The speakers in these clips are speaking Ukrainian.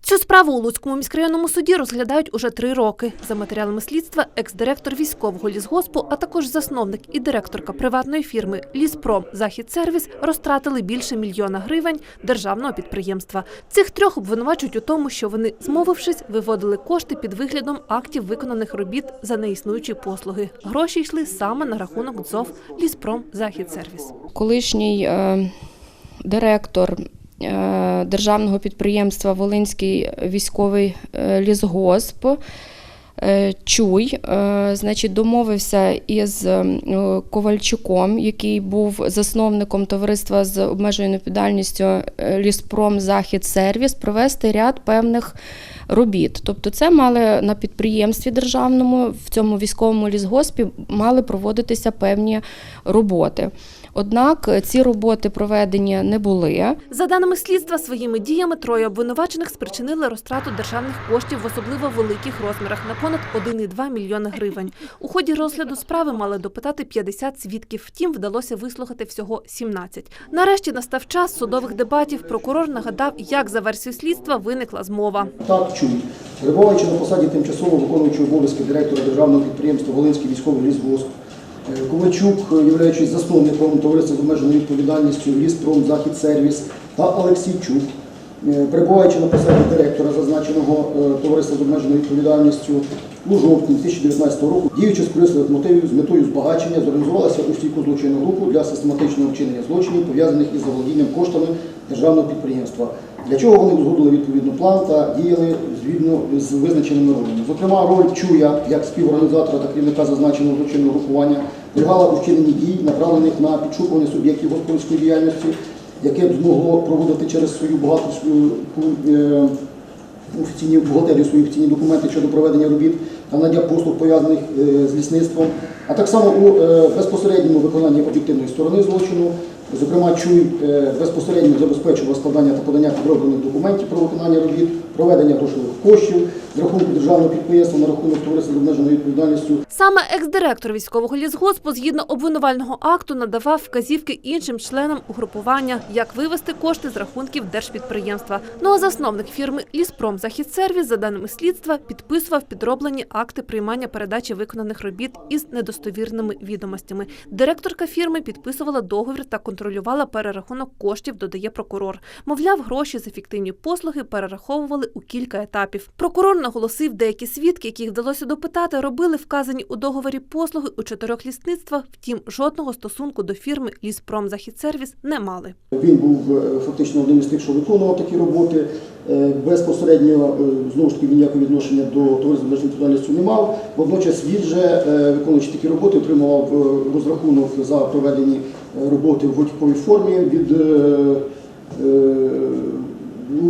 Цю справу у Луцькому міськрайонному суді розглядають уже три роки. За матеріалами слідства, екс-директор військового лісгоспу, а також засновник і директорка приватної фірми Ліспром Західсервіс розтратили більше мільйона гривень державного підприємства. Цих трьох обвинувачують у тому, що вони, змовившись, виводили кошти під виглядом актів виконаних робіт за неіснуючі послуги. Гроші йшли саме на рахунок ДЗОВ Ліспром Західсервіс. колишній е, директор державного підприємства Волинський військовий е, лісгосп. е, Чуй, е, значить, домовився із е, Ковальчуком, який був засновником товариства з обмеженою відповідальністю е, Ліспром Захід Сервіс, провести ряд певних робіт. Тобто, це мали на підприємстві державному, в цьому військовому лісгоспі мали проводитися певні роботи. Однак е, ці роботи проведені не були. За даними слідства, своїми діями троє обвинувачених спричинили розтрату державних коштів в особливо великих розмірах на понад 1,2 мільйони гривень. У ході розгляду справи мали допитати 50 свідків, втім вдалося вислухати всього 17. Нарешті настав час судових дебатів. Прокурор нагадав, як за версією слідства виникла змова. Так, чуй. Перебуваючи на посаді тимчасово виконуючого обов'язки директора державного підприємства Волинський військовий лісгосп, Ковальчук, е, являючись засновником товариства з обмеженою відповідальністю Ліспром Захід Сервіс та Олексійчук, е, перебуваючи на посаді директора зазначеного е, товариства з обмеженою відповідальністю у жовтні 2019 року, діючи з корисливих мотивів з метою збагачення, зорганізувалася у стійку злочинну групу для систематичного вчинення злочинів, пов'язаних із заволодінням коштами державного підприємства. Для чого вони узгодили відповідно план та діяли згідно з визначеними ролями. Зокрема, роль Чуя як співорганізатора та керівника зазначеного злочинного групування полягала у вчиненні дій, направлених на підшукування суб'єктів господарської діяльності, яке б змогло проводити через свою багату е, офіційні бухгалтерію свої офіційні документи щодо проведення робіт та надання послуг пов'язаних е, з лісництвом, а так само у е, безпосередньому виконанні об'єктивної сторони злочину. Зокрема, Чуй безпосередньо забезпечував складання та подання підроблених документів про виконання робіт, проведення грошових коштів з рахунку державного підприємства на рахунок товариства з обмеженою відповідальністю Саме екс-директор військового лісгоспу згідно обвинувального акту надавав вказівки іншим членам угрупування, як вивести кошти з рахунків держпідприємства. Ну а засновник фірми Ліспром Західсервіс, за даними слідства, підписував підроблені акти приймання передачі виконаних робіт із недостовірними відомостями. Директорка фірми підписувала договір та контролювала перерахунок коштів, додає прокурор. Мовляв, гроші за фіктивні послуги перераховували у кілька етапів. Прокурор наголосив, деякі свідки, яких вдалося допитати, робили вказані у договорі послуги у чотирьох лісництвах. Втім, жодного стосунку до фірми Ліспром Західсервіс не мали. Він був е, фактично одним із тих, що виконував такі роботи. Е, Безпосередньо е, знову ж таки він ніякого відношення до товариства відповідальністю не мав. Водночас він же, виконуючи такі роботи, отримував розрахунок за проведені роботи в готівковій формі від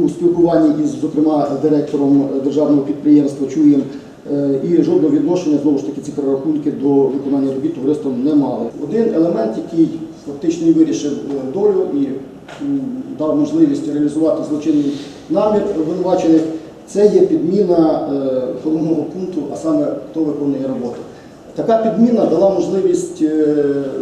у спілкуванні із, зокрема, директором державного підприємства Чуєм. Е, І жодного відношення знову ж таки ці перерахунки до виконання робіт товариством не мали. Один елемент, який фактично вирішив е, долю і дав можливість реалізувати злочинний намір обвинувачених, це є підміна е, головного пункту, а саме хто виконує роботу. Така підміна дала можливість е,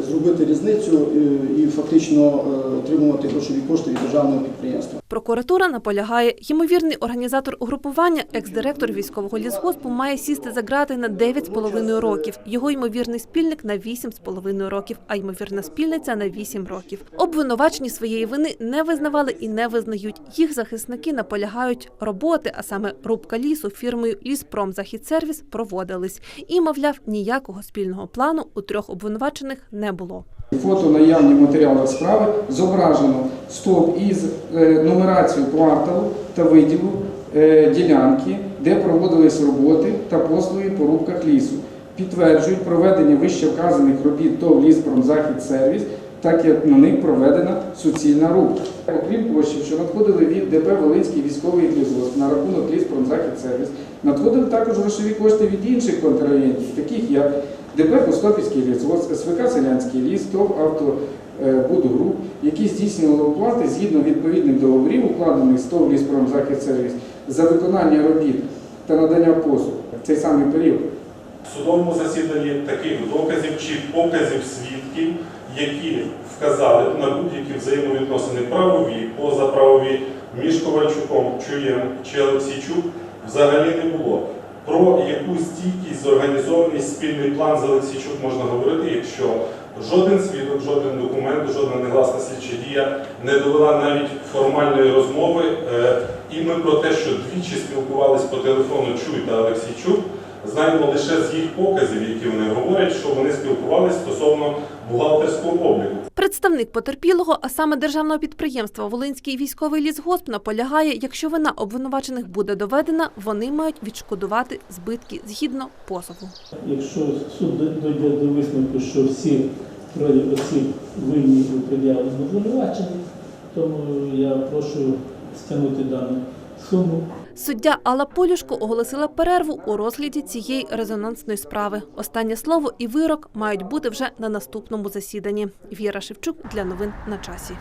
зробити різницю е, і фактично е, отримувати грошові кошти від державного підприємства. Прокуратура наполягає, ймовірний організатор угрупування, екс-директор військового лісгоспу, має сісти за грати на 9,5 років. Його ймовірний спільник на 8,5 років, а ймовірна спільниця на 8 років. Обвинувачені своєї вини не визнавали і не визнають. Їх захисники наполягають роботи, а саме рубка лісу фірмою Ліспром Західсервіс проводились. І, мовляв, ніякого спільного плану у трьох обвинувачених не було. Фото наявні в матеріалах справи зображено стовп із е, нумерацією кварталу та виділу е, ділянки, де проводились роботи та послуги по рубках лісу. Підтверджують проведення вище вказаних робіт ТОВ «Ліспромзахідсервіс», так як на них проведена суцільна рубка. Окрім коштів, що надходили від ДП Волинський військовий лісгосп на рахунок «Ліспромзахідсервіс», надходили також грошові кошти від інших контрагентів, таких як ДП Костопільський лісгосп, СВК Селянський ліс, ТОВ «Автобудгруп», які здійснювали оплати згідно відповідних договорів, укладених з ТОВ «Ліспромзахідсервіс» за виконання робіт та надання послуг в цей самий період. В судовому засіданні таких доказів чи показів свідків, які вказали на будь-які взаємовідносини правові, позаправові між Ковальчуком, Чуєм чи Олексійчук взагалі не було. Про яку стійкість, зорганізованість, спільний план з Олексійчук можна говорити, якщо жоден свідок, жоден документ, жодна негласна слідча дія не довела навіть формальної розмови. Е, І ми про те, що двічі спілкувались по телефону Чуй та Олексійчук, знаємо лише з їх показів, які вони говорять, що вони спілкувались стосовно бухгалтерського обліку. Представник потерпілого, а саме державного підприємства Волинський військовий лісгосп наполягає, якщо вина обвинувачених буде доведена, вони мають відшкодувати збитки згідно позову. Якщо суд дойде до висновку, що всі троє осіб винні у пред'явленому обвинуваченні, тому я прошу стягнути дану суму. Суддя Алла Полюшко оголосила перерву у розгляді цієї резонансної справи. Останнє слово і вирок мають бути вже на наступному засіданні. Віра Шевчук для новин на часі.